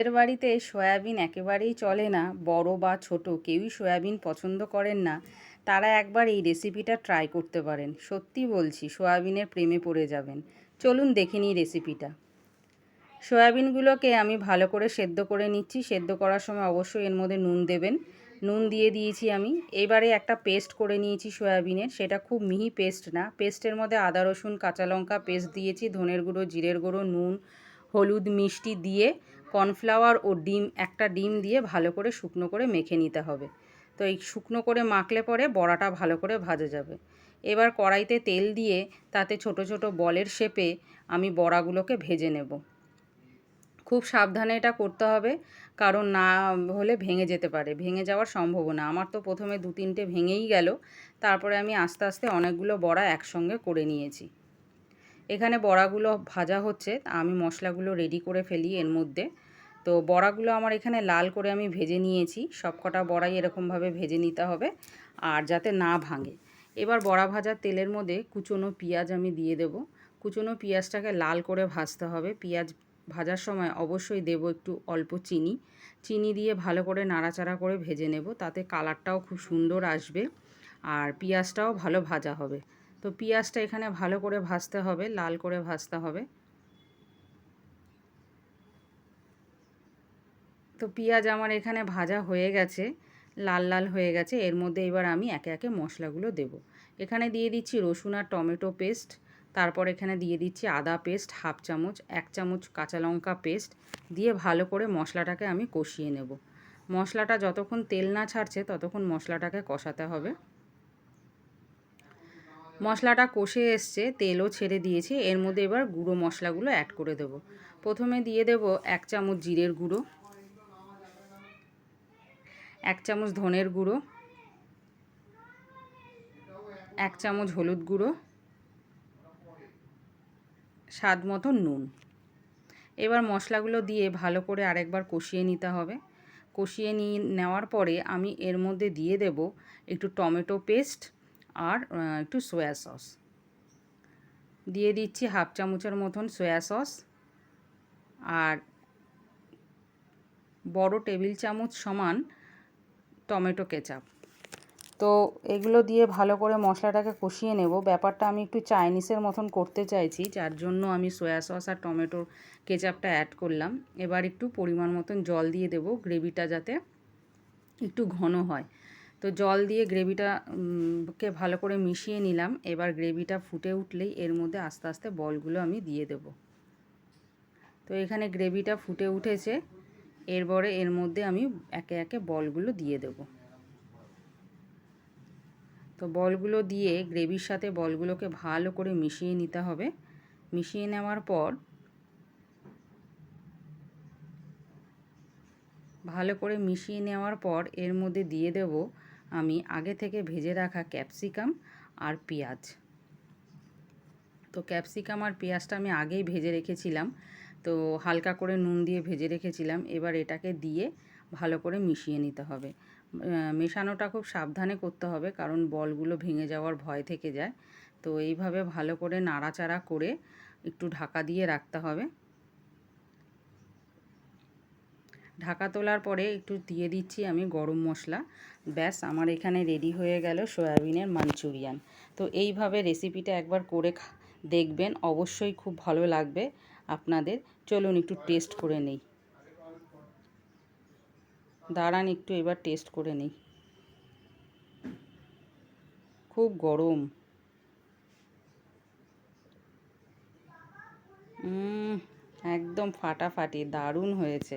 এর বাড়িতে সয়াবিন একেবারেই চলে না, বড় বা ছোট, কেউই সয়াবিন পছন্দ করেন না। তারা একবার এই রেসিপিটা ট্রাই করতে পারেন। সত্যি বলছি, সয়াবিনের প্রেমে পড়ে যাবেন। চলুন দেখে নিই রেসিপিটা। সয়াবিনগুলোকে আমি ভালো করে সেদ্ধ করে নিচ্ছি। সেদ্ধ করার সময় অবশ্যই এর মধ্যে নুন দেবেন। নুন দিয়ে দিয়েছি আমি। এবারে একটা পেস্ট করে নিয়েছি সয়াবিনের। সেটা খুব মিহি পেস্ট না। পেস্টের মধ্যে আদা, রসুন, কাঁচা লঙ্কা পেস্ট দিয়েছি। ধনের গুঁড়ো, জিরের গুঁড়ো, নুন, হলুদ, মিষ্টি দিয়ে কর্নফ্লাওয়ার ও ডিম, একটা ডিম দিয়ে ভালো করে শুকনো করে মেখে নিতে হবে। তো এই শুকনো করে মাখলে পরে বড়াটা ভালো করে ভাজা যাবে। এবার কড়াইতে তেল দিয়ে তাতে ছোট ছোট বলের শেপে আমি বড়াগুলোকে ভেজে নেব। খুব সাবধানে এটা করতে হবে, কারণ না হলে ভেঙে যেতে পারে। ভেঙে যাওয়ার সম্ভাবনা। আমার তো প্রথমে দু তিনটে ভেঙেই গেল। তারপরে আমি আস্তে আস্তে অনেকগুলো বড়া একসঙ্গে করে নিয়েছি। এখানে বড়াগুলো ভাজা হচ্ছে আমি মশলাগুলো রেডি করে ফেলি এর মধ্যে। তো বড়াগুলো আমার এখানে লাল করে আমি ভেজে নিয়েছি সব কটা বড়াই এরকমভাবে ভেজে নিতে হবে আর যাতে না ভাঙে। এবার বড়া ভাজার তেলের মধ্যে কুচনো পেঁয়াজ আমি দিয়ে দেব। কুচনো পেঁয়াজটাকে লাল করে ভাজতে হবে। পেঁয়াজ ভাজার সময় অবশ্যই দেব একটু অল্প চিনি। চিনি দিয়ে ভালো করে নাড়াচাড়া করে ভেজে নেব, তাতে কালারটাও খুব সুন্দর আসবে আর পেঁয়াজটাও ভালো ভাজা হবে। তো পেঁয়াজটা এখানে ভালো করে ভাজতে হবে, লাল করে ভাজতে হবে। তো পেঁয়াজ আমার এখানে ভাজা হয়ে গেছে, লাল লাল হয়ে গেছে, এর মধ্যে এবার আমি একে একে মশলাগুলো দেব। এখানে দিয়ে দিচ্ছি রসুন আর টমেটো পেস্ট, তারপর এখানে দিয়ে দিচ্ছি আদা পেস্ট হাফ চামচ, এক চামচ কাঁচা লঙ্কা পেস্ট, দিয়ে ভালো করে মশলাটাকে আমি কষিয়ে নেব। মশলাটা যতক্ষণ তেল না ছাড়ছে, ততক্ষণ মশলাটাকে কষাতে হবে। মশলাটা কষে এসছে, তেলও ছেড়ে দিয়েছি। এর মধ্যে এবার গুঁড়ো মশলাগুলো অ্যাড করে দেব। প্রথমে দিয়ে দেব এক চামচ জিরের গুঁড়ো, এক চামচ ধনের গুঁড়ো, এক চামচ হলুদ গুঁড়ো, স্বাদ মতো নুন। এবার মশলাগুলো দিয়ে ভালো করে আরেকবার কষিয়ে নিতে হবে। কষিয়ে নিয়ে নেওয়ার পরে আমি এর মধ্যে দিয়ে দেব একটু টমেটো পেস্ট আর একটু সয়া সস দিয়ে দিচ্ছি হাফ চামচের মতন সয়া সস আর বড় টেবিল চামচ সমান টমেটো কেচাপ তো এগুলো দিয়ে ভালো করে মশলাটাকে কষিয়ে নেব। ব্যাপারটা আমি একটু চাইনিজের মতন করতে চাইছি, যার জন্য আমি সয়া সস আর টমেটোর কেচাপটা অ্যাড করলাম। এবার একটু পরিমাণ মতন জল দিয়ে দেব গ্রেভিটা যাতে একটু ঘন হয়। তো জল দিয়ে গ্রেভিটা কে ভালো করে মিশিয়ে নিলাম। এবার গ্রেভিটা ফুটে উঠলেই এর মধ্যে আস্তে আস্তে বলগুলো আমি দিয়ে দেব। তো এখানে গ্রেভিটা ফুটে উঠেছে। এরপরে এর মধ্যে আমি একে একে বলগুলো দিয়ে দেব। তো বলগুলো দিয়ে গ্রেভির সাথে বলগুলোকে ভালো করে মিশিয়ে নিতে হবে। মিশিয়ে নেওয়ার পর ভালো করে মিশিয়ে নেওয়ার পর এর মধ্যে দিয়ে দেব আমি আগে থেকে ভেজে রাখা ক্যাপসিকাম আর পেঁয়াজ। তো ক্যাপসিকাম আর পেঁয়াজটা আমি আগেই ভেজে রেখেছিলাম। তো হালকা করে নুন দিয়ে ভেজে রেখেছিলাম। এবার এটাকে দিয়ে ভালো করে মিশিয়ে নিতে হবে। মেশানোটা খুব সাবধানে করতে হবে কারণ বলগুলো ভেঙে যাওয়ার ভয় থেকে যায়। তো এইভাবে ভালো করে নাড়াচাড়া করে একটু ঢাকা দিয়ে রাখতে হবে। ঢাকা তোলার পরে একটু দিয়ে দিচ্ছি আমি গরম মশলা। ব্যাস, আমার এখানে রেডি হয়ে গেল সয়াবিনের মাঞ্চুরিয়ান। তো এইভাবে রেসিপিটা একবার করে দেখবেন, অবশ্যই খুব ভালো লাগবে আপনাদের। চলুন একটু টেস্ট করে নেই। দাঁড়ান, একটু এবার টেস্ট করে নেই। খুব গরম। একদম ফাটাফাটি, দারুণ হয়েছে।